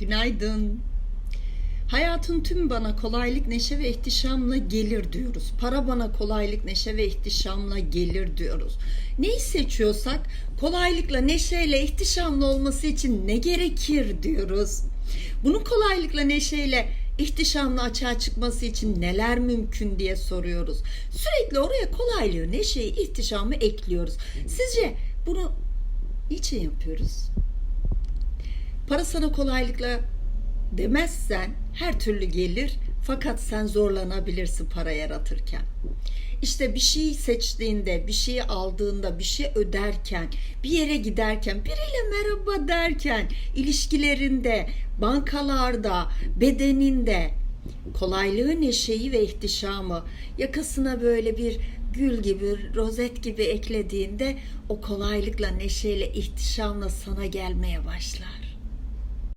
Günaydın. Hayatın tüm bana kolaylık, neşe ve ihtişamla gelir diyoruz. Para bana kolaylık, neşe ve ihtişamla gelir diyoruz. Neyi seçiyorsak kolaylıkla, neşeyle, ihtişamla olması için ne gerekir diyoruz. Bunun kolaylıkla, neşeyle, ihtişamla açığa çıkması için neler mümkün diye soruyoruz. Sürekli oraya kolaylığı, neşeyi, ihtişamı ekliyoruz. Sizce bunu niçin yapıyoruz? Para sana kolaylıkla demezsen her türlü gelir fakat sen zorlanabilirsin para yaratırken. İşte bir şey seçtiğinde, bir şeyi aldığında, bir şey öderken, bir yere giderken, biriyle merhaba derken, ilişkilerinde, bankalarda, bedeninde kolaylığı, neşeyi ve ihtişamı yakasına böyle bir gül gibi, rozet gibi eklediğinde o kolaylıkla, neşeyle, ihtişamla sana gelmeye başlar.